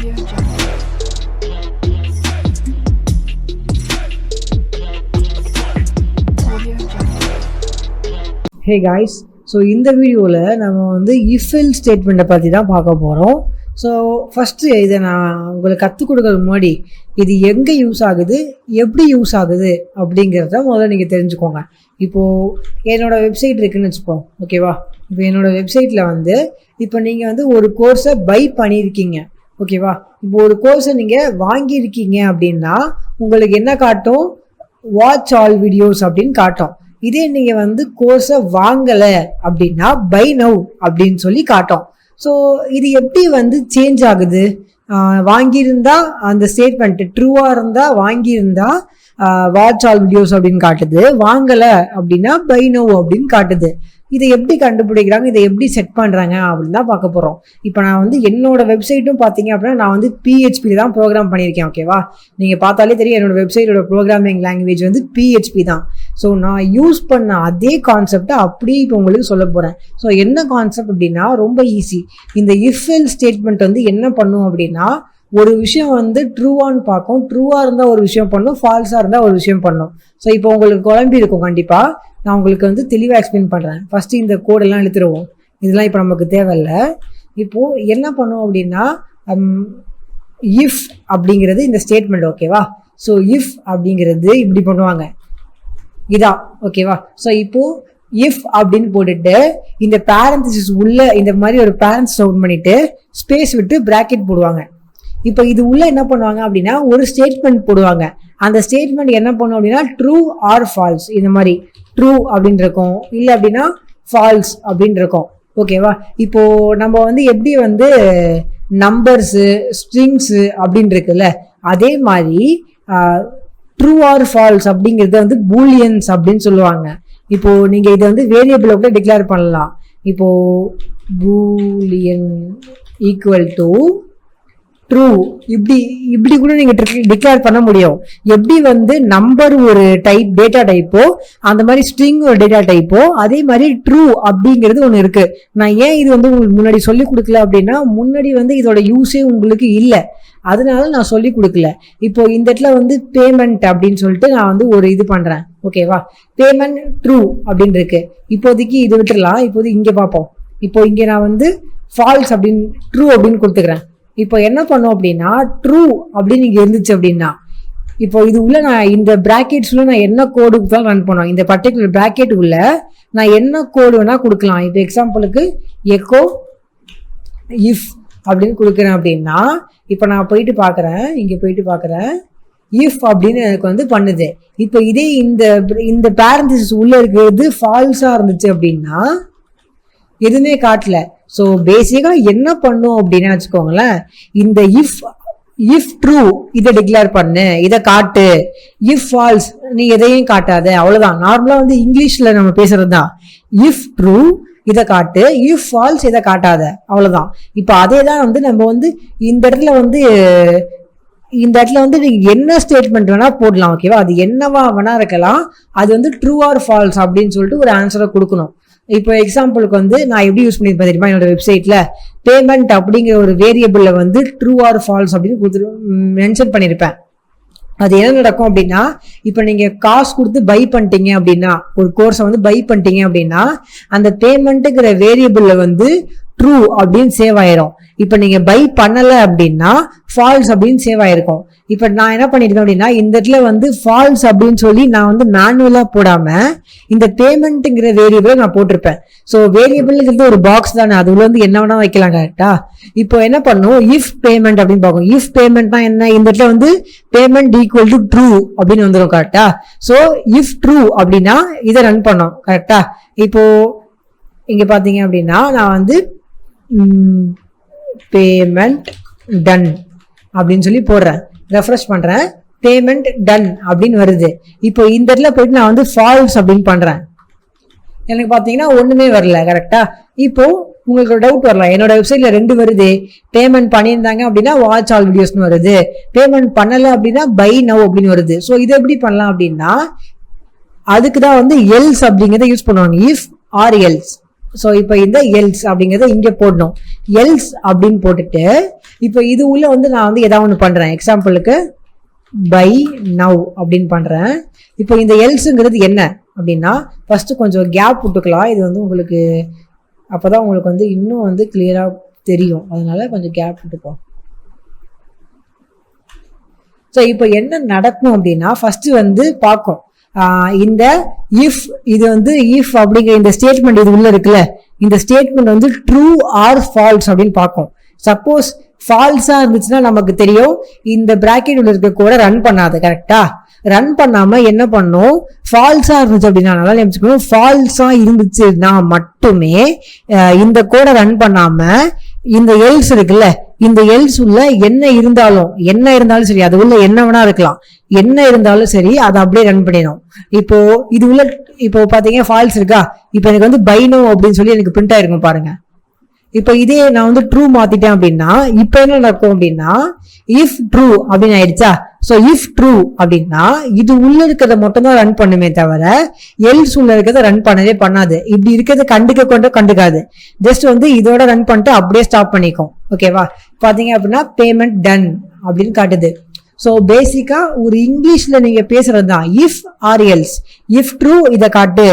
Hey guys so இந்த வீடியோவில் நம்ம வந்து இஃபில் ஸ்டேட்மெண்ட்டை பற்றி தான் பார்க்க போகிறோம் ஸோ ஃபஸ்ட்டு இதை நான் உங்களுக்கு கற்றுக் கொடுக்கறதுக்கு முன்னாடி இது எங்கே யூஸ் ஆகுது எப்படி யூஸ் ஆகுது அப்படிங்கிறத முதல்ல நீங்கள் தெரிஞ்சுக்கோங்க. இப்போது என்னோடய வெப்சைட் இருக்குதுன்னு வச்சுப்போம் ஓகேவா இப்போ என்னோடய வெப்சைட்டில் வந்து இப்போ நீங்கள் வந்து ஒரு கோர்ஸை பை பண்ணியிருக்கீங்க. ஓகேவா? இப்போ ஒரு கோர்ஸை நீங்கள் வாங்கியிருக்கீங்க அப்படின்னா உங்களுக்கு என்ன காட்டும்? வாட்ச் ஆல் வீடியோஸ் அப்படின்னு காட்டும். இதே நீங்கள் வந்து கோர்ஸை வாங்கலை அப்படின்னா பை நவ் அப்படின்னு சொல்லி காட்டும். ஸோ இது எப்படி வந்து சேஞ்ச் ஆகுது? வாங்கியிருந்தா அந்த ஸ்டேட்மெண்ட் ட்ரூவாக இருந்தால் வாங்கியிருந்தா வாட்ச் ஆல் வீடியோஸ் அப்படின்னு காட்டுது. வாங்கலை அப்படின்னா பை நவ் அப்படின்னு காட்டுது. இதை எப்படி கண்டுபிடிக்கிறாங்க இதை எப்படி செட் பண்ணுறாங்க அப்படின்னு தான் பார்க்க போகிறோம் இப்போ நான் வந்து என்னோட வெப்சைட்டும் பார்த்தீங்க அப்படின்னா நான் வந்து பிஹெச்பி தான் ப்ரோக்ராம் பண்ணியிருக்கேன் ஓகேவா நீங்கள் பார்த்தாலே தெரியும் என்னோட வெப்சைட்டோட ப்ரோக்ராமிங் லாங்குவேஜ் வந்து பிஹெச்பி தான். ஸோ நான் யூஸ் பண்ண அதே கான்செப்டை அப்படியே இப்போ உங்களுக்கு சொல்ல போகிறேன் ஸோ என்ன கான்செப்ட் அப்படின்னா ரொம்ப ஈஸி இந்த இஃபெல் ஸ்டேட்மெண்ட் வந்து என்ன பண்ணும் அப்படின்னா ஒரு விஷயம் வந்து ட்ரூவான்னு பார்க்கும். ட்ரூவாக இருந்தால் ஒரு விஷயம் பண்ணும். ஃபால்ஸாக இருந்தால் ஒரு விஷயம் பண்ணும். ஸோ இப்போ உங்களுக்கு குழம்பி இருக்கும் கண்டிப்பாக நான் உங்களுக்கு வந்து தெளிவாக எக்ஸ்பிளைன் பண்ணுறேன் ஃபஸ்ட்டு இந்த கோடெல்லாம் எழுத்துருவோம் இதெல்லாம் இப்போ நமக்கு தேவையில்ல. இப்போது என்ன பண்ணும் அப்படின்னா இஃப் அப்படிங்கிறது இந்த ஸ்டேட்மெண்ட் ஓகேவா ஸோ இஃப் அப்படிங்கிறது இப்படி பண்ணுவாங்க. இதா ஓகேவா ஸோ இப்போது இஃப் அப்படின்னு போட்டுட்டு இந்த பேரந்திசிஸ் உள்ள இந்த மாதிரி ஒரு பேரண்ட்ஸ் சவுண்ட் பண்ணிட்டு ஸ்பேஸ் விட்டு பிராக்கெட் போடுவாங்க. இப்போ இது உள்ள என்ன பண்ணுவாங்க அப்படின்னா ஒரு ஸ்டேட்மெண்ட் போடுவாங்க. அந்த ஸ்டேட்மெண்ட் என்ன பண்ணும் அப்படின்னா ட்ரூ ஆர் ஃபால்ஸ் இந்த மாதிரி ட்ரூ அப்படின்னு இருக்கும். இல்லை அப்படின்னா ஃபால்ஸ் அப்படின்னு இருக்கும். ஓகேவா இப்போ நம்ம வந்து எப்படி வந்து நம்பர்ஸு ஸ்ட்ரிங்ஸு அப்படின்னு இருக்குல்ல அதே மாதிரி ட்ரூ ஆர் ஃபால்ஸ் அப்படிங்கிறது வந்து பூலியன்ஸ் அப்படின்னு சொல்லுவாங்க. இப்போ நீங்க இதை வந்து வேரியபிளை கூட டிக்ளேர் பண்ணலாம். இப்போ பூலியன் ஈக்குவல் டு ட்ரூ இப்படி இப்படி கூட நீங்க டிக்ளேர் பண்ண முடியும். எப்படி வந்து நம்பர் ஒரு டைப் டேட்டா டைப்போ அந்த மாதிரி ஸ்ட்ரிங் ஒரு டேட்டா டைப்போ அதே மாதிரி ட்ரூ அப்படிங்கிறது ஒன்று இருக்கு. நான் ஏன் இது வந்து உங்களுக்கு முன்னாடி சொல்லி கொடுக்கல அப்படின்னா முன்னாடி வந்து இதோட யூஸே உங்களுக்கு இல்லை. அதனால நான் சொல்லி கொடுக்கல. இப்போ இந்த இடத்துல வந்து பேமெண்ட் அப்படின்னு சொல்லிட்டு நான் வந்து ஒரு இது பண்றேன். ஓகேவா பேமெண்ட் ட்ரூ அப்படின்னு இருக்கு. இப்போதைக்கு இது விட்டுடலாம் இப்போதைக்கு இங்கே பார்ப்போம். இப்போ இங்கே நான் வந்து ஃபால்ஸ் அப்படின்னு ட்ரூ அப்படின்னு கொடுத்துக்கிறேன். இப்போ என்ன பண்ணோம் அப்படின்னா ட்ரூ அப்படின்னு இங்கே இருந்துச்சு அப்படின்னா இப்போ இது உள்ள நான் இந்த brackets உள்ள நான் என்ன கோடுக்கு தான் ரன் பண்ணுவேன் இந்த பர்டிகுலர் ப்ராக்கெட் உள்ள நான் என்ன கோடு வேணா கொடுக்கலாம். இப்போ எக்ஸாம்பிளுக்கு எக்கோ இஃப் அப்படின்னு கொடுக்குறேன் அப்படின்னா இப்போ நான் போயிட்டு பார்க்குறேன் இங்கே போயிட்டு பார்க்குறேன் இஃப் அப்படின்னு எனக்கு வந்து பண்ணுது. இப்போ இதே இந்த இந்த பேரண்டிஸ் உள்ளே இருக்கிறது ஃபால்ஸாக இருந்துச்சு அப்படின்னா எதுவுமே காட்டல. ஸோ பேசிக்காக என்ன பண்ணும் அப்படின்னு வச்சுக்கோங்களேன். இந்த இஃப் இஃப் ட்ரூ இதை டிக்ளேர் பண்ணு இதை காட்டு. இஃப் ஃபால்ஸ் நீ எதையும் காட்டாத அவ்வளோதான் நார்மலாக வந்து இங்கிலீஷில் நம்ம பேசுறது தான் இஃப் ட்ரூ இதை காட்டு. இஃப் ஃபால்ஸ் இதை காட்டாத அவ்வளோதான் இப்போ அதே தான் வந்து நம்ம வந்து இந்த இடத்துல வந்து இந்த இடத்துல வந்து நீங்கள் என்ன ஸ்டேட்மெண்ட் வேணால் போடலாம் ஓகேவா அது என்னவா வேணா இருக்கலாம். அது வந்து ட்ரூ ஆர் ஃபால்ஸ் அப்படின்னு சொல்லிட்டு ஒரு ஆன்சரை கொடுக்கணும். இப்போ எக்ஸாம்பிளுக்கு வந்து நான் எப்படி யூஸ் பண்ணியிருப்பேன் தெரியுமா? என்னோட வெப்சைட்டில் பேமெண்ட் அப்படிங்கிற ஒரு வேரியபிளில் வந்து ட்ரூ ஆர் ஃபால்ஸ் அப்படின்னு கொடுத்து மென்ஷன் பண்ணியிருப்பேன் அது என்ன நடக்கும் அப்படின்னா இப்போ நீங்கள் காசு கொடுத்து பை பண்ணிட்டீங்க அப்படின்னா ஒரு கோர்ஸை வந்து பை பண்ணிட்டீங்க அப்படின்னா அந்த பேமெண்ட்டுங்கிற வேரியபிளில் வந்து ட்ரூ அப்படின்னு சேவ் ஆயிரும். இப்போ நீங்க பை பண்ணல அப்படின்னா ஃபால்ஸ் அப்படின்னு சேவ் ஆயிருக்கும். இப்போ நான் என்ன பண்ணிருக்கேன் அப்படின்னா இந்த இடத்துல வந்து ஃபால்ஸ் அப்படின்னு சொல்லி நான் வந்து மேனுவலா போடாம இந்த பேமெண்ட்டுங்கிற வேரியபிளை நான் போட்டிருப்பேன். ஸோ வேரியபிள்ங்கிறது ஒரு பாக்ஸ் தானே. அதுல வந்து என்ன வேணா வைக்கலாம் கரெக்டா இப்போ என்ன பண்ணும்? இஃப் பேமெண்ட் அப்படின்னு பார்க்கும். இஃப் பேமெண்ட்னா என்ன? இந்த இடத்துல வந்து பேமெண்ட் ஈக்குவல் டு ட்ரூ அப்படின்னு வந்துடும் கரெக்டா ஸோ இஃப் ட்ரூ அப்படின்னா இதை ரன் பண்ணோம் கரெக்டா இப்போ இங்க பாத்தீங்க அப்படின்னா நான் வந்து பேமெண்ட் டன் அப்படின்னு சொல்லி போடுறேன். ரெஃப்ரெஷ் பண்ணுறேன் பேமெண்ட் டன் அப்படின்னு வருது. இப்போ இந்த இடத்துல போயிட்டு நான் வந்து ஃபால்ஸ் அப்படின்னு பண்ணுறேன் எனக்கு பார்த்தீங்கன்னா ஒன்றுமே வரல கரெக்டாக இப்போ உங்களுக்கு ஒரு டவுட் வரலாம். என்னோட வெப்சைட்டில் ரெண்டு வருது. பேமெண்ட் பண்ணியிருந்தாங்க அப்படின்னா வாட்ச் ஆல் வீடியோஸ்னு வருது. பேமெண்ட் பண்ணலை அப்படின்னா பை நவ் அப்படின்னு வருது. ஸோ இது எப்படி பண்ணலாம் அப்படின்னா அதுக்கு தான் வந்து எல்ஸ் அப்படிங்கிறத யூஸ் பண்ணுவாங்க இஃப் ஆர் எல்ஸ் ஸோ இப்போ இந்த எல்ஸ் அப்படிங்கிறத இங்கே போடணும். எல்ஸ் அப்படின்னு போட்டுட்டு இப்போ இது உள்ள வந்து நான் வந்து ஏதாவது ஒன்று பண்ணுறேன் எக்ஸாம்பிளுக்கு பை நவ் அப்படின்னு பண்ணுறேன் இப்போ இந்த எல்ஸுங்கிறது என்ன அப்படின்னா ஃபஸ்ட்டு கொஞ்சம் கேப் விட்டுக்கலாம். இது வந்து உங்களுக்கு அப்போ தான் உங்களுக்கு வந்து இன்னும் வந்து கிளியராக தெரியும். அதனால் கொஞ்சம் கேப் விட்டுப்போம் ஸோ இப்போ என்ன நடக்கும் அப்படின்னா ஃபஸ்ட்டு வந்து பார்க்கும் இந்த இஃப் இது வந்து இஃப் அப்படிங்கிற இந்த ஸ்டேட்மெண்ட் இது உள்ள இருக்குல்ல இந்த ஸ்டேட்மெண்ட் வந்து ட்ரூ ஆர் ஃபால்ஸ் அப்படின்னு பார்க்கும். சப்போஸ் ஃபால்ஸாக இருந்துச்சுன்னா நமக்கு தெரியும் இந்த பிராக்கெட் உள்ள இருக்க கூட ரன் பண்ணாது கரெக்டா ரன் பண்ணாம என்ன பண்ணும் ஃபால்ஸா இருந்துச்சு அப்படின்னா நல்லா நினைச்சுக்கணும். ஃபால்ஸா இருந்துச்சுன்னா மட்டுமே இந்த கோடை ரன் பண்ணாம இந்த எல்ஸ் இருக்குல்ல இந்த எல்ஸ் உள்ள என்ன இருந்தாலும் என்ன இருந்தாலும் சரி அது உள்ள என்ன வேணா இருக்கலாம். என்ன இருந்தாலும் சரி அதை அப்படியே ரன் பண்ணிடும் இப்போ இது உள்ள இப்போ பாத்தீங்கன்னா ஃபால்ஸ் இருக்கா? இப்போ எனக்கு வந்து பைனோ அப்படின்னு சொல்லி எனக்கு பிரிண்ட் ஆயிருக்கும் பாருங்க. இப்போ இதே நான் வந்து ட்ரூ மாத்திட்டேன் அப்படின்னா இப்போ என்ன நடக்கும் அப்படின்னா இஃப் ட்ரூ அப்படின்னு ஆயிடுச்சா? ஸோ இஃப் ட்ரூ அப்படின்னா இது உள்ள இருக்கிறத மட்டும் தான் ரன் பண்ணுமே தவிர எல்ஸ் உள்ள இருக்கிறத ரன் பண்ணவே பண்ணாது. இப்படி இருக்கிறத கண்டுக்க கொண்டு கண்டுக்காது. ஜஸ்ட் வந்து இதோட ரன் பண்ணிட்டு அப்படியே ஸ்டாப் பண்ணிக்கும். ஓகேவா பாத்தீங்க அப்படின்னா பேமெண்ட் டன் அப்படின்னு காட்டுது. ஸோ பேசிக்கா ஒரு இங்கிலீஷ்ல நீங்க பேசுறது தான் if or else if true இதை காட்டு.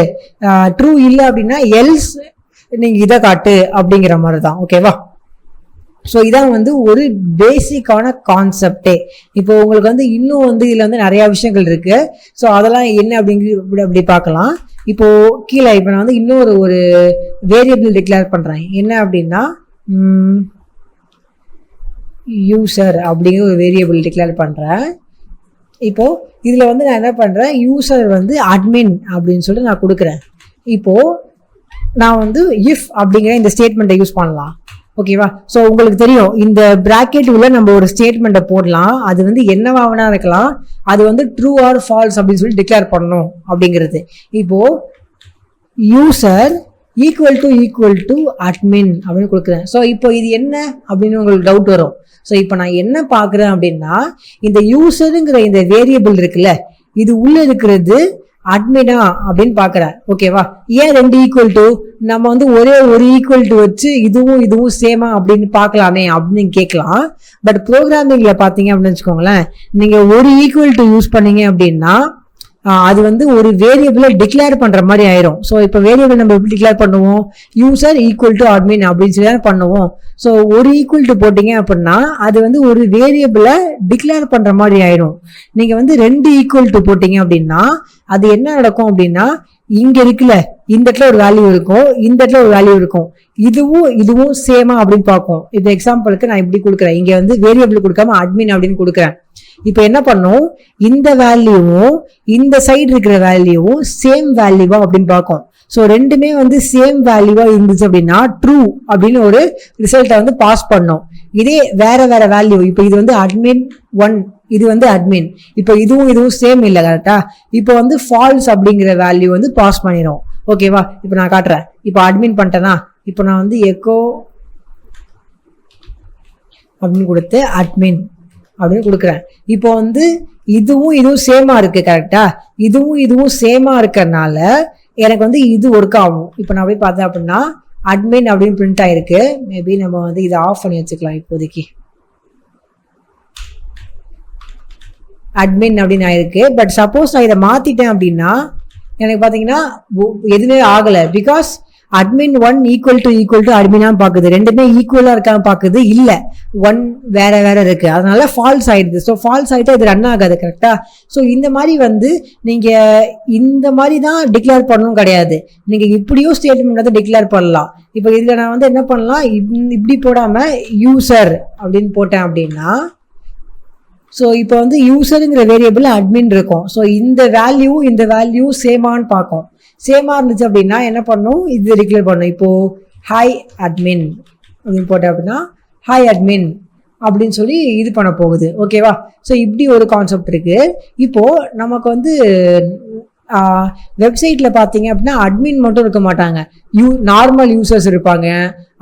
ட்ரூ இல்லை அப்படின்னா எல்ஸ் நீங்கள் இதை காட்டு அப்படிங்கிற மாதிரி தான் ஓகேவா ஸோ இதான் வந்து ஒரு பேசிக்கான கான்செப்டே இப்போ உங்களுக்கு வந்து இன்னும் வந்து இதில் வந்து நிறையா விஷயங்கள் இருக்குது ஸோ அதெல்லாம் என்ன அப்படிங்கிற இப்படி அப்படி பார்க்கலாம். இப்போது கீழே இப்போ நான் வந்து இன்னொரு ஒரு வேரியபிள் டிக்ளேர் பண்ணுறேன் என்ன அப்படின்னா யூசர் அப்படிங்கிற ஒரு வேரியபிள் டிக்ளேர் பண்ணுறேன் இப்போது இதில் வந்து நான் என்ன பண்ணுறேன் யூசர் வந்து அட்மின் அப்படின்னு சொல்லிட்டு நான் கொடுக்குறேன். இப்போது நான் வந்து இஃப் அப்படிங்கிற இந்த ஸ்டேட்மெண்ட்டை யூஸ் பண்ணலாம். ஓகேவா ஸோ உங்களுக்கு தெரியும் இந்த பிராக்கெட் உள்ள நம்ம ஒரு ஸ்டேட்மெண்ட்டை போடலாம். அது வந்து என்னவா வேணா இருக்கலாம். அது வந்து ட்ரூ ஆர் ஃபால்ஸ் அப்படின்னு சொல்லி டிக்ளேர் பண்ணணும் அப்படிங்கிறது. இப்போ user equal to equal to admin அப்படின்னு கொடுக்குறேன். ஸோ இப்போ இது என்ன அப்படின்னு உங்களுக்கு டவுட் வரும். ஸோ இப்போ நான் என்ன பார்க்குறேன் அப்படின்னா இந்த யூசருங்கிற இந்த வேரியபிள் இருக்குல்ல இது உள்ளே இருக்கிறது அட்மினா அப்படின்னு பார்க்குறேன் ஓகேவா ஏன் ரெண்டு ஈக்குவல் டு நம்ம வந்து ஒரே ஒரு ஈக்குவல் டு வச்சு இதுவும் இதுவும் சேமா அப்படின்னு பார்க்கலாமே அப்படின்னு கேட்கலாம். பட் ப்ரோக்ராமிங்ல பார்த்தீங்க அப்படின்னு வச்சுக்கோங்களேன் நீங்க ஒரு ஈக்குவல் டு யூஸ் பண்ணீங்க அப்படின்னா அது வந்து ஒரு வேரியபிளை டிக்ளேர் பண்ணுற மாதிரி ஆயிரும். ஸோ இப்போ வேரியபிள் நம்ம எப்படி டிக்ளேர் பண்ணுவோம்? யூசர் ஈக்குவல் டு அட்மின் அப்படின்னு சொல்லி தான் பண்ணுவோம். ஸோ ஒரு ஈக்குவல் டு போட்டிங்க அப்படின்னா அது வந்து ஒரு வேரியபிளை டிக்ளேர் பண்ணுற மாதிரி ஆயிரும். நீங்கள் வந்து ரெண்டு ஈக்குவல் டு போட்டிங்க அப்படின்னா அது என்ன நடக்கும் அப்படின்னா இங்க இருக்குல்ல இந்த இடத்துல ஒரு வேல்யூ இருக்கும் இந்த இடத்துல ஒரு வேல்யூ இருக்கும். இதுவும் இதுவும் சேமா அப்படின்னு பார்க்கும். இப்போ எக்ஸாம்பிளுக்கு நான் இப்படி கொடுக்குறேன். இங்க வந்து வேரியபிள் கொடுக்காம அட்மின் அப்படின்னு கொடுக்குறேன். இப்போ என்ன பண்ணும்? இந்த வேல்யூவும் இந்த சைடு இருக்கிற வேல்யூவும் சேம் வேல்யூவா அப்படின்னு பார்க்கும். ஸோ ரெண்டுமே வந்து சேம் வேல்யூவா இருந்துச்சு அப்படின்னா ட்ரூ அப்படின்னு ஒரு ரிசல்ட்டை வந்து பாஸ் பண்ணும். இதே வேற வேற வேல்யூ இப்போ இது வந்து அட்மின் ஒன் இது வந்து அட்மின் இப்போ இதுவும் இதுவும் சேம் இல்லை கரெக்டா இப்போ வந்து ஃபால்ஸ் அப்படிங்கிற வேல்யூ வந்து பாஸ் பண்ணிடும் ஓகேவா இப்போ நான் காட்டுறேன். இப்போ அட்மின் பண்ணிட்டேனா? இப்போ நான் வந்து எக்கோ அப்படின்னு கொடுத்து அட்மின் அப்படின்னு கொடுக்குறேன். இப்போ வந்து இதுவும் இதுவும் சேமா இருக்கு கரெக்டா இதுவும் இதுவும் சேமா இருக்கறனால எனக்கு வந்து இது ஒர்க் ஆகும். இப்போ நான் போய் பார்த்தேன் அப்படின்னா அட்மின் அப்படின்னு பிரிண்ட் ஆயிருக்கு. மேபி நம்ம வந்து இதை ஆஃப் பண்ணி வச்சுக்கலாம் இப்போதைக்கு. அட்மின் அப்படின்னு ஆயிருக்கு. பட் சப்போஸ் நான் இதை மாத்திட்டேன் அப்படின்னா எனக்கு பார்த்தீங்கன்னா எதுவுமே ஆகலை. Because admin one equal to equal to அட்மினா பாக்குது. ரெண்டுமே ஈக்குவலா இருக்கான்னு பாக்குது. இல்ல. ஒன் வேற வேற இருக்கு. அதனால ஃபால்ஸ் ஆயிடுது. ஸோ ஃபால்ஸ் ஆயிட்டா இது ரன் ஆகாது கரெக்டா ஸோ இந்த மாதிரி வந்து நீங்க இந்த மாதிரி தான் டிக்ளேர் பண்ணணும் கிடையாது. நீங்க இப்படியும் ஸ்டேட்மெண்ட் வந்து டிக்ளேர் பண்ணலாம். இப்போ இதுல நான் வந்து என்ன பண்ணலாம்? இப்படி போடாம யூசர் அப்படின்னு போட்டேன் அப்படின்னா ஸோ இப்போ வந்து யூசருங்கிற வேரியபிள் அட்மின் இருக்கும். ஸோ இந்த வேல்யூ இந்த வேல்யூ சேமான்னு பார்க்கும். சேமாக இருந்துச்சு அப்படின்னா என்ன பண்ணும்? இது டிக்ளேர் பண்ணும். இப்போது ஹாய் அட்மின் அப்படின்னு போட்டேன் அப்படின்னா ஹாய் அட்மின் அப்படின்னு சொல்லி இது பண்ண போகுது. ஓகேவா ஸோ இப்படி ஒரு கான்செப்ட் இருக்குது இப்போது நமக்கு வந்து வெப்சைட்டில் பார்த்தீங்க அப்படின்னா அட்மின் மட்டும் இருக்க மாட்டாங்க. யூ நார்மல் யூசர்ஸ் இருப்பாங்க.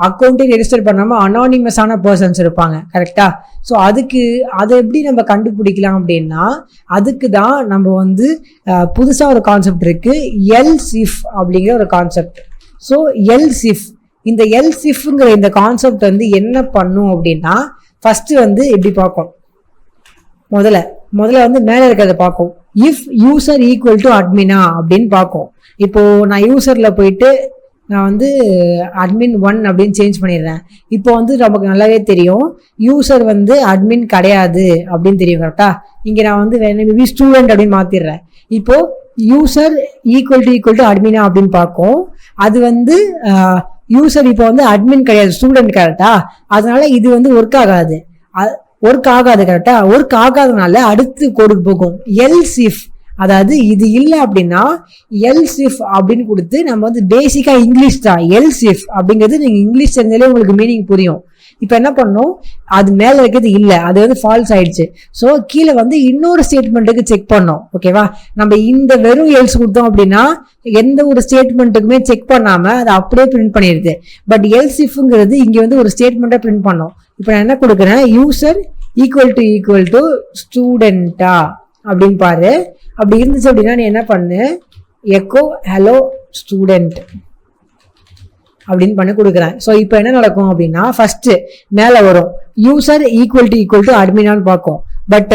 அக்கௌண்ட்டே ரெஜிஸ்டர் பண்ணாமல் அனானிமஸான பர்சன்ஸ் இருப்பாங்க. கரெக்டாக ஸோ அதுக்கு அதை எப்படி நம்ம கண்டுபிடிக்கலாம் அப்படின்னா அதுக்கு தான் நம்ம வந்து புதுசாக ஒரு கான்செப்ட் இருக்குது எல் சிஃப் அப்படிங்கிற ஒரு கான்செப்ட் ஸோ எல் சிஃப் இந்த எல் சிஃப்ங்கிற இந்த கான்செப்ட் வந்து என்ன பண்ணும் அப்படின்னா ஃபஸ்ட்டு வந்து எப்படி பார்க்கும்? முதல்ல முதல்ல வந்து மேலே இருக்கிறத பார்க்கும். இஃப் யூசர் ஈக்குவல் டு அட்மினா அப்படின்னு பார்க்கும். இப்போது நான் யூசரில் போயிட்டு நான் வந்து அட்மின் ஒன் அப்படின்னு சேஞ்ச் பண்ணிடுறேன். இப்போ வந்து நமக்கு நல்லாவே தெரியும். யூசர் வந்து அட்மின் கிடையாது அப்படின்னு தெரியும் கரெக்டா இங்கே நான் வந்து மேபி ஸ்டூடெண்ட் அப்படின்னு மாற்றிடுறேன் இப்போது user equal to equal to அட்மினா அப்படின்னு பார்க்கும். அது வந்து யூசர் இப்போ வந்து அட்மின் கிடையாது ஸ்டூடெண்ட் கரெக்டா அதனால இது வந்து ஒர்க் ஆகாது. ஒர்க் ஆகாது கரெக்டா ஒர்க் ஆகாதனால அடுத்து கோடுக்கு போகும். எல் இஃப் அதாவது இது இல்லை அப்படின்னா எல்சிஃப் அப்படின்னு கொடுத்து நம்ம வந்து பேசிக்காக இங்கிலீஷ் தான். எல்சிஃப் அப்படிங்கிறது நீங்கள் இங்கிலீஷ் தெரிஞ்சாலே உங்களுக்கு மீனிங் புரியும். இப்போ என்ன பண்ணோம் அது மேலே இருக்கிறது இல்லை. அது வந்து ஃபால்ஸ் ஆயிடுச்சு. ஸோ கீழே வந்து இன்னொரு ஸ்டேட்மெண்ட்டுக்கு செக் பண்ணோம். ஓகேவா நம்ம இந்த வெறும் எல்ஸ் கொடுத்தோம் அப்படின்னா எந்த ஒரு ஸ்டேட்மெண்ட்டுக்குமே செக் பண்ணாமல் அதை அப்படியே பிரிண்ட் பண்ணிடுது. பட் எல்சிஃப்ங்கிறது இங்கே வந்து ஒரு ஸ்டேட்மெண்ட்டை பிரிண்ட் பண்ணோம். இப்போ நான் என்ன கொடுக்குறேன்? User equal to equal to ஸ்டூடெண்டா அப்படின்னு பாரு. அப்படி இருந்துச்சு அப்படின்னா நீ என்ன பண்ணு? எக்கோ ஹலோ ஸ்டூடெண்ட் அப்படின்னு பண்ணி கொடுக்குறேன். ஸோ இப்போ என்ன நடக்கும் அப்படின்னா ஃபர்ஸ்ட் மேலே வரும். User equal to equal to அட்மினான்னு பார்க்கும். பட்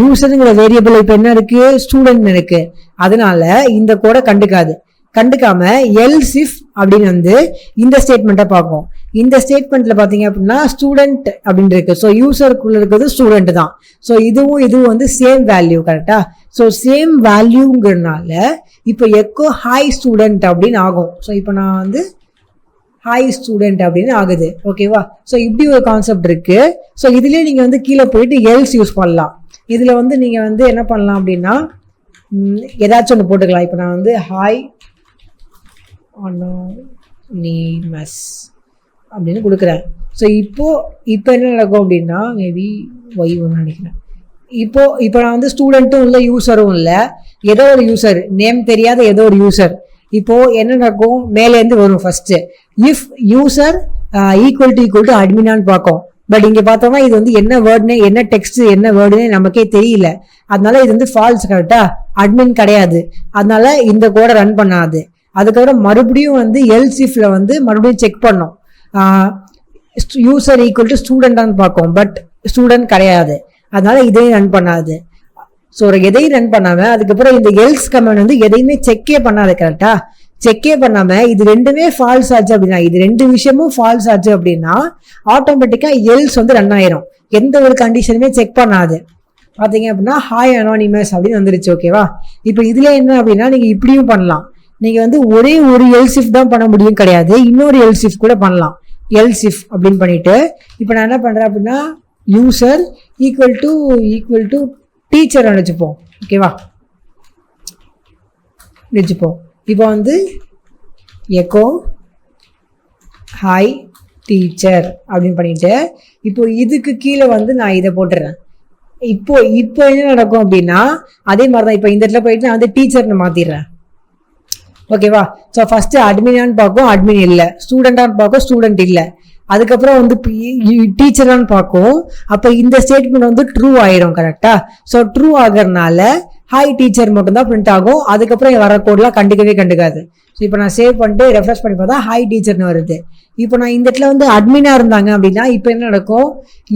யூசருங்கிற வேரியபிள் இப்போ என்ன இருக்கு? ஸ்டூடெண்ட் இருக்கு. அதனால இந்த கூடை கண்டுக்காது. கண்டுக்காம எல்சிஃப் அப்படின்னு வந்து இந்த ஸ்டேட்மெண்ட்டை பார்க்கும். இந்த ஸ்டேட்மெண்ட்ல பார்த்தீங்க அப்படின்னா ஸ்டூடெண்ட் அப்படின்னு இருக்கு. ஸோ யூசருக்குள்ள இருக்கிறது ஸ்டூடெண்ட் தான். ஸோ இதுவும் இதுவும் வந்து சேம் வேல்யூ கரெக்டா ஸோ சேம் வேல்யூங்கிறதுனால இப்போ எக்கோ ஹாய் ஸ்டூடெண்ட் அப்படின்னு ஆகும். ஸோ இப்போ நான் வந்து ஹாய் ஸ்டூடெண்ட் அப்படின்னு ஆகுது. ஓகேவா ஸோ இப்படி ஒரு கான்செப்ட் இருக்கு. ஸோ இதுலேயே நீங்கள் வந்து கீழே போயிட்டு எல்ஸ் யூஸ் பண்ணலாம். இதில் வந்து நீங்கள் வந்து என்ன பண்ணலாம் அப்படின்னா ஏதாச்சும் ஒன்று போட்டுக்கலாம். இப்போ நான் வந்து ஹாய் அனோனிமஸ் அப்படின்னு கொடுக்குறேன். ஸோ இப்போது இப்போ என்ன நடக்கும் அப்படின்னா மேபி ஒய் ஒன்று நினைக்கிறேன். இப்போ இப்போ நான் வந்து ஸ்டூடெண்ட்டும் இல்லை யூசரும் இல்லை. ஏதோ ஒரு யூசர் நேம் தெரியாத ஏதோ ஒரு யூசர் இப்போ என்ன நடக்கும்? மேலேருந்து வரும் first if user equal to equal to அட்மினான்னு பார்க்கும். பட் இங்க பார்த்தோம்னா இது வந்து என்ன வேர்டுனே என்ன டெக்ஸ்ட் என்ன வேர்டுன்னு நமக்கே தெரியல. அதனால இது வந்து ஃபால்ஸ் கரெக்டா அட்மின் கிடையாது. அதனால இந்த கோடை ரன் பண்ணாது. அதுக்கப்புறம் மறுபடியும் வந்து எல்சிஃப்ல வந்து மறுபடியும் செக் பண்ணோம். யூசர் ஈக்குவல் டு ஸ்டூடெண்டான்னு பார்க்கும். பட் ஸ்டூடெண்ட் கிடையாது. அதனால இதையும் ரன் பண்ணாது. ஸோ எதையும் ரன் பண்ணாம அதுக்கப்புறம் இந்த எல்ஸ் கமெண்ட் வந்து எதையுமே செக்கே பண்ணாது கரெக்டா செக்கே பண்ணாம இது ரெண்டுமே ஃபால்ஸ் ஆச்சு அப்படின்னா இது ரெண்டு விஷயமும் ஃபால்ஸ் ஆச்சு அப்படின்னா ஆட்டோமேட்டிக்கா எல்ஸ் வந்து ரன் ஆயிரும். எந்த ஒரு கண்டிஷனுமே செக் பண்ணாது. பார்த்தீங்க அப்படின்னா ஹாய் அனானிமஸ் அப்படின்னு வந்துருச்சு ஓகேவா இப்போ இதுல என்ன அப்படின்னா நீங்க இப்படியும் பண்ணலாம். நீங்க வந்து ஒரே ஒரு எல்சிஃப் தான் பண்ண முடியும் கிடையாது. இன்னொரு எல்சிஃப் கூட பண்ணலாம். எல்சிஃப் அப்படின்னு பண்ணிட்டு இப்போ நான் என்ன பண்றேன் அப்படின்னா user equal to equal to teacher நினச்சிப்போம். ஓகேவா நினச்சிப்போம். இப்போ வந்து எக்கோ ஹாய் டீச்சர் அப்படின்னு பண்ணிட்டு இப்போ இதுக்கு கீழே வந்து நான் இதை போட்டுறேன். இப்போ இப்போ என்ன நடக்கும் அப்படின்னா அதே மாதிரி தான் இப்போ இந்த இடத்துல போயிட்டு நான் வந்து டீச்சர்னு மாற்றிடுறேன் ஓகேவா ஸோ ஃபஸ்ட்டு அட்மினான்னு பார்க்கும் அட்மின் இல்லை. ஸ்டூடெண்டான்னு பார்க்கும் ஸ்டூடெண்ட் இல்லை. அதுக்கப்புறம் வந்து டீச்சரான்னு பார்க்கும். அப்போ இந்த ஸ்டேட்மெண்ட் வந்து ட்ரூ ஆயிரும் கரெக்டா ஸோ ட்ரூ ஆகிறதுனால ஹாய் டீச்சர் மட்டும்தான் பிரிண்ட் ஆகும். அதுக்கப்புறம் வர கோட்லாம் கண்டுக்கவே கண்டுக்காது. ஸோ இப்போ நான் சேவ் பண்ணிட்டு ரெஃப்ரெஷ் பண்ணி பார்த்தா ஹாய் டீச்சர்னு வருது. இப்போ நான் இந்த இடத்துல வந்து அட்மினாக இருந்தாங்க அப்படின்னா இப்போ என்ன நடக்கும்?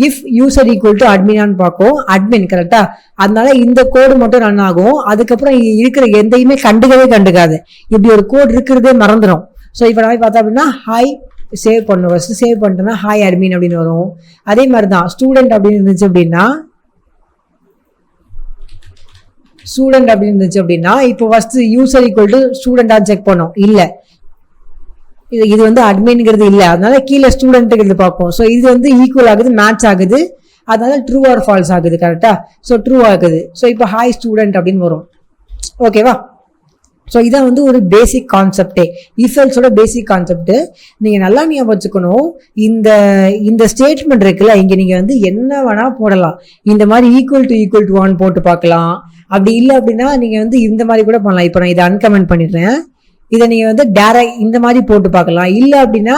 இஃப் யூசர் ஈக்குவல் டு அட்மினான்னு பார்க்கும். அட்மின் கரெக்டா அதனால இந்த கோடு மட்டும் ரன் ஆகும். அதுக்கப்புறம் இருக்கிற எந்தையுமே கண்டுக்கவே கண்டுக்காது. இப்படி ஒரு கோட் இருக்கிறதே மறந்துடும் ஸோ இப்போ நான் பார்த்தா அப்படின்னா ஹாய் சேவ் பண்ணும் ஃபஸ்ட்டு சேவ் பண்ணிட்டோன்னா ஹாய் அட்மின் அப்படின்னு வரும். அதே மாதிரி தான் ஸ்டூடெண்ட் அப்படின்னு இருந்துச்சு அப்படின்னா ஸ்டூடெண்ட் அப்படின்னு இருந்துச்சு அப்படின்னா இப்போ ஃபஸ்ட்டு யூசர் ஈக்குவல் டு ஸ்டூடெண்டாக செக் பண்ணோம். இல்லை. இது இது வந்து அட்மின்ங்கிறது இல்லை. அதனால கீழே ஸ்டூடெண்ட்டுங்கிறது பார்ப்போம். ஸோ இது வந்து ஈக்குவல் ஆகுது மேட்ச் ஆகுது. அதனால ட்ரூ ஆர் ஃபால்ஸ் ஆகுது கரெக்டாக ஸோ ட்ரூ ஆகுது. ஸோ இப்போ ஹாய் ஸ்டூடெண்ட் அப்படின்னு வரும். ஓகேவா ஸோ இதான் வந்து ஒரு பேசிக் கான்செப்டே இஃபெல்ஸோட பேசிக் கான்செப்ட் நீங்கள் நல்லா ஞாபகம் வச்சுக்கணும். இந்த இந்த ஸ்டேட்மெண்ட் இருக்குல்ல இங்கே நீங்கள் வந்து என்ன வேணால் போடலாம். இந்த மாதிரி equal to equal to one போட்டு பார்க்கலாம். அப்படி இல்லை அப்படின்னா நீங்கள் வந்து இந்த மாதிரி கூட பண்ணலாம். இப்போ நான் இதை அன்கமெண்ட் பண்ணிடுறேன். இதை நீங்கள் வந்து டேரக்ட் இந்த மாதிரி போட்டு பார்க்கலாம். இல்லை அப்படின்னா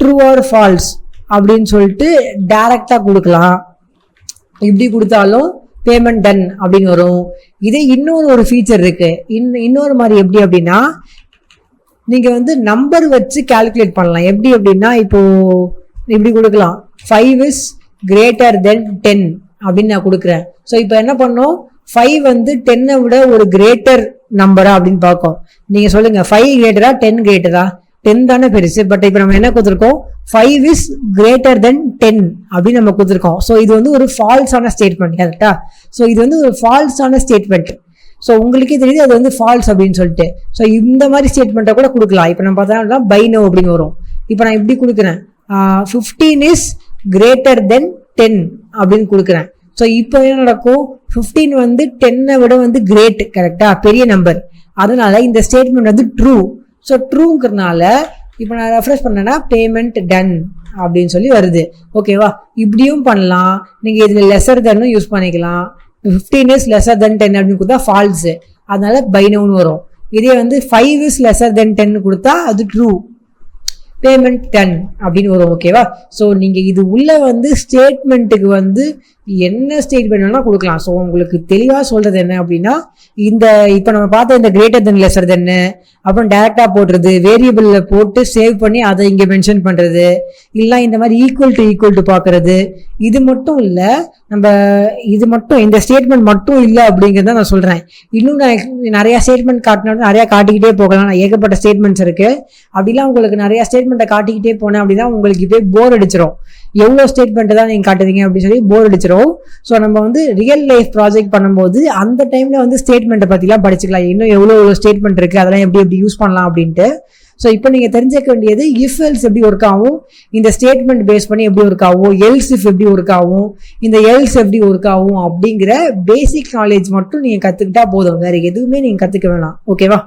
ட்ரூ ஆர் ஃபால்ஸ் அப்படின்னு சொல்லிட்டு டேரக்டாக கொடுக்கலாம். இப்படி கொடுத்தாலும் பேமெண்ட் டன் அப்படின்னு வரும். இதே இன்னொரு ஒரு ஃபீச்சர் இருக்கு. இன் இன்னொரு மாதிரி எப்படி அப்படின்னா நீங்கள் வந்து நம்பர் வச்சு கால்குலேட் பண்ணலாம். எப்படி அப்படின்னா இப்போ இப்படி கொடுக்கலாம். Five is greater than ten அப்படின்னு நான் கொடுக்குறேன். ஸோ இப்போ என்ன பண்ணோம்? ஃபைவ் வந்து டென்னை விட ஒரு கிரேட்டர் நம்பரா அப்படின்னு பார்க்கும். நீங்கள் சொல்லுங்கள் ஃபைவ் கிரேட்டரா டென் கிரேட்டரா டென் தானே பெருசு. பட் இப்போ நம்ம என்ன கொடுத்துருக்கோம்? Five is greater than ten அப்படின்னு நம்ம கொடுத்துருக்கோம். ஸோ இது வந்து ஒரு ஃபால்ஸான ஸ்டேட்மெண்ட் கரெக்டா ஸோ இது வந்து ஒரு ஃபால்ஸான ஸ்டேட்மெண்ட் ஸோ உங்களுக்கே தெரியுது அது வந்து ஃபால்ஸ் அப்படின்னு சொல்லிட்டு. ஸோ இந்த மாதிரி ஸ்டேட்மெண்ட்டை கூட கொடுக்கலாம். இப்போ நம்ம பார்த்தோம்னா பை நோ அப்படின்னு வரும். இப்போ நான் இப்படி கொடுக்குறேன். Fifteen is greater than ten அப்படின்னு கொடுக்குறேன். ஸோ இப்போ என்ன நடக்கும்? ஃபிஃப்டீன் வந்து டென்னை விட வந்து கிரேட் கரெக்டாக பெரிய நம்பர் அதனால இந்த ஸ்டேட்மெண்ட் வந்து ட்ரூ ஸோ ட்ரூங்கிறதுனால இப்போ நான் ரெஃப்ரெஷ் பண்ணேன்னா பேமெண்ட் டன் அப்படின்னு சொல்லி வருது. ஓகேவா இப்படியும் பண்ணலாம். நீங்கள் இதில் லெசர் தன்னும் யூஸ் பண்ணிக்கலாம். Fifteen is lesser than ten அப்படின்னு கொடுத்தா ஃபால்ஸு அதனால பைனவுன் வரும். இதே வந்து five is lesser than ten கொடுத்தா அது ட்ரூ பேமெண்ட் டன் அப்படின்னு வரும். ஓகேவா ஸோ நீங்கள் இது உள்ள வந்து ஸ்டேட்மெண்ட்டுக்கு வந்து என்ன ஸ்டேட்மெண்ட் வேணால் கொடுக்கலாம். ஸோ உங்களுக்கு தெளிவாக சொல்கிறது என்ன அப்படின்னா இந்த இப்போ நம்ம பார்த்த இந்த கிரேட்டர் தென் லெசர் தென்னு அப்புறம் டேரெக்டாக போடுறது வேரியபிளில் போட்டு சேவ் பண்ணி அதை இங்கே மென்ஷன் பண்ணுறது இல்லை இந்த மாதிரி ஈக்குவல் டு ஈக்குவல் டு பார்க்குறது இது மட்டும் இல்லை நம்ம இது மட்டும் இந்த ஸ்டேட்மெண்ட் மட்டும் இல்லை அப்படிங்கிறத நான் சொல்கிறேன் இன்னும் நான் நிறையா ஸ்டேட்மெண்ட் காட்டினோட நிறையா காட்டிக்கிட்டே போகலாம். நான் ஏகப்பட்ட ஸ்டேட்மெண்ட்ஸ் இருக்குது அப்படிலாம் உங்களுக்கு நிறையா ஸ்டேட்மெண்ட்டை காட்டிக்கிட்டே போனேன் அப்படின்னா உங்களுக்கு இப்போயே போர் அடிச்சிடும் எவ்வளோ ஸ்டேட்மெண்ட்டு தான் நீங்கள் காட்டுறீங்க அப்படின்னு சொல்லி போர் அடிச்சிடும் ஸோ நம்ம வந்து ரியல் லைஃப் ப்ராஜெக்ட் பண்ணும்போது அந்த டைமில் வந்து ஸ்டேட்மெண்ட்டை பற்றிலாம் படிச்சுக்கலாம். இன்னும் எவ்வளோ எவ்வளோ ஸ்டேட்மெண்ட் இருக்குது அதெல்லாம் எப்படி எப்படி யூஸ் பண்ணலாம் அப்படின்ட்டு. ஸோ இப்போ நீங்கள் தெரிஞ்சுக்க வேண்டியது இஃப் எல்ஸ் எப்படி ஒர்க் ஆகும் இந்த ஸ்டேட்மெண்ட் பேஸ் பண்ணி எப்படி ஒர்க் ஆகும் எல்ஸ் இஃப் எப்படி ஒர்க் ஆகும் இந்த எல்ஸ் எப்படி ஒர்க் ஆகும் அப்படிங்கிற பேசிக் நாலேஜ் மட்டும் நீங்கள் கற்றுக்கிட்டா போதும். வேறு எதுவுமே நீங்கள் கற்றுக்க வேணாம். ஓகேவா